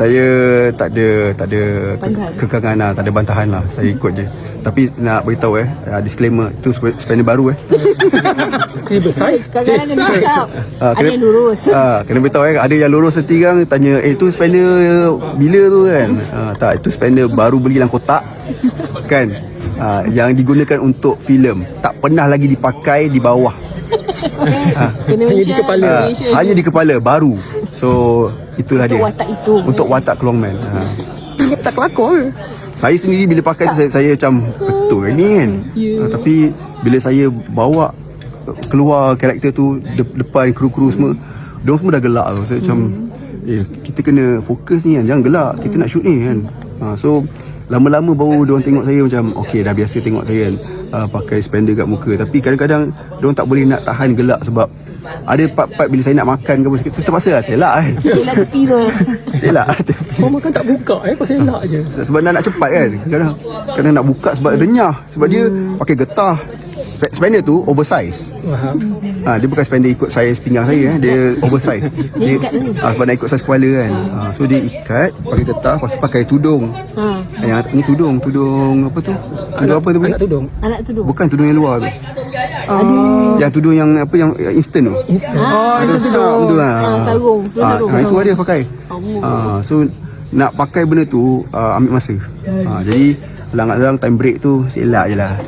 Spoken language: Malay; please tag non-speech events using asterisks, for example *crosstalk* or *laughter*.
Saya tak ada tak ada ke- kekangan lah, tak ada bantahan lah. Saya ikut je. Tapi nak beritahu eh, uh, disclaimer tu sp- spender baru eh. Table size. Kadang-kadang kena cakap Ah, Ada yang lurus Ah, kena beritahu eh ada yang lurus nanti kan tanya eh tu spender bila tu kan. Ah, tak itu spender baru beli dalam kotak kan. Ah, yang digunakan untuk filem tak pernah lagi dipakai di bawah. Kena Hanya di kepala. Mention. hanya di kepala baru. So itulah Untuk dia. watak itu. Untuk watak keluarman. Ah. Tak kelakor. Saya sendiri bila pakai tu saya, saya macam betul ni kan. Ya. Uh, tapi bila saya bawa keluar karakter tu de- depan kru-kru semua, dia semua dah gelak tu. Saya macam eh kita kena fokus ni kan. Jangan gelak. Kita nak shoot ni kan. Uh, so lama-lama baru dia orang tengok saya macam okey dah biasa tengok saya kan uh, pakai spender kat muka. Tapi kadang-kadang dia orang tak boleh nak tahan gelak sebab ada part-part bila saya nak makan ke apa saya terpaksa lah selak kan Yelah tepi *laughs* selak *laughs* Kau makan tak buka eh. Kau selak je. sebab nak, nak cepat kan kadang kadang nak buka sebab renyah sebab dia pakai getah spender tu oversize. Faham. ha, dia bukan spender ikut saiz pinggang saya eh. dia *laughs* oversize. Dia ikat dulu. ha, sebab nak ikut saiz kepala kan. Ha, so dia ikat pakai getah lepas tu pakai tudung. Ha. yang ni tudung tudung apa tu? Tudung apa tu Anak tudung. Anak tu dulu bukan tudung yang luar tu. Aduh. Yang tudung yang apa yang, yang instant tu. Instant. Ah, ada sam tu ha. Ah, sarung, tudung ha, ha, itu ada pakai. Ha, so nak pakai benda tu uh, ambil masa ha, jadi lang-lang time break tu selak je lah. *laughs*